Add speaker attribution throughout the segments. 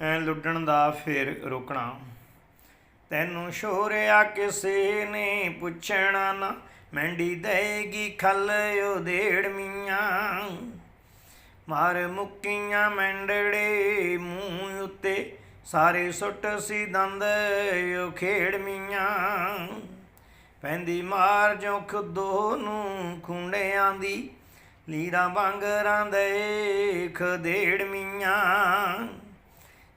Speaker 1: ਐ ਲੁੱਡਣ ਦਾ ਫੇਰ ਰੋਕਣਾ। ਤੈਨੂੰ ਸ਼ੋਰਿਆ ਕਿਸੇ ਨੇ ਪੁੱਛਣਾ ਨਾ ਮੈਂਡੀ ਦੇਗੀ ਖਲ ਉਧੇੜ ਮੀਆਂ। ਮਾਰ ਮੁੱਕੀਆਂ ਮੈਂਡੜੇ ਮੂੰਹ ਉੱਤੇ, ਸਾਰੇ ਸੁੱਟ ਸੀ ਦੰਦ ਓ ਖੇੜ ਮੀਆਂ। ਪੈਂਦੀ ਮਾਰ ਜੋ ਖੁਦੋ ਨੂੰ ਖੁੰਡਿਆਂ ਦੀ, ਲੀਰਾਂ ਵਾਂਗਰਾਂ ਦੇ ਖਦੇੜ ਮੀਆਂ।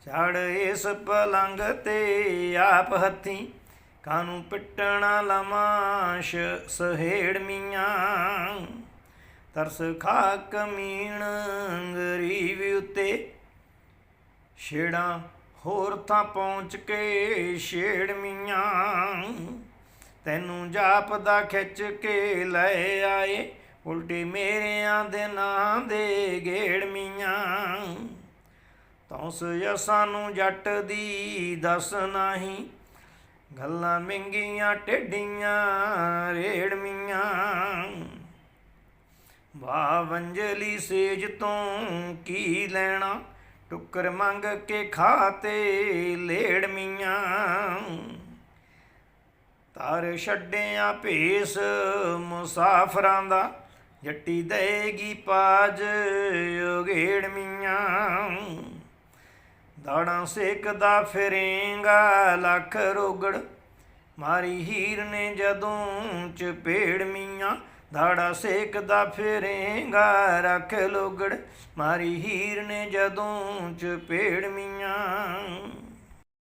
Speaker 1: ਛੜ ਇਸ ਪਲੰਗ ਤੇ ਆਪ ਹੱਥੀ। ਕਾਨੂੰ ਪਿੱਟਣਾ ਲਮਾਸ਼ ਸਹੇੜ ਮੀਆਂ। ਤਰਸ ਖਾ ਕਮੀਣ ਗਰੀਬ ਉਤੇ। ਛੇੜਾਂ ਹੋਰ ਤਾਂ ਪਹੁੰਚ ਕੇ ਛੇੜ ਮੀਆਂ। ਤੈਨੂੰ ਜਾਪਦਾ ਖਿੱਚ ਕੇ ਲੈ ਆਏ। ਉਲਟੀ ਮੇਰਿਆਂ ਦੇ ਨਾਂ ਦੇ ਗੇੜ ਮੀਆਂ। ਉਸ ਯਸਾਂ ਨੂੰ ਜੱਟ ਦੀ ਦੱਸ ਨਹੀਂ। ਗੱਲਾਂ ਮਿੰਗੀਆਂ ਟੇਡੀਆਂ ਰੇੜਮੀਆਂ। ਵਾਹ ਵੰਜਲੀ ਸੇਜ ਤੋਂ ਕੀ ਲੈਣਾ? ਟੁੱਕਰ ਮੰਗ ਕੇ ਖਾਤੇ ਲੇੜਮੀਆਂ। ਤਾਰ ਛੱਡਿਆ ਭੇਸ ਮੁਸਾਫਰਾਂ ਦਾ। ਜੱਟੀ ਦੇਗੀ ਪਾਜ ਉਗੇੜ ਮੀਆਂ ਦਾੜਾਂ ਸੇਕਦਾ ਫਿਰੇਂਗਾ ਲੱਖ ਰੋਗੜ। ਮਾਰੀ ਹੀਰ ਨੇ ਜਦੋਂ ਚਪੇੜ ਮੀਆਂ, ਦਾੜਾ ਸੇਕਦਾ ਫਿਰੇਂਗਾ ਰੱਖ ਲੋਗੜ। ਮਾਰੀ ਹੀਰ ਨੇ ਜਦੋਂ ਚਪੇੜ ਮੀਆਂ।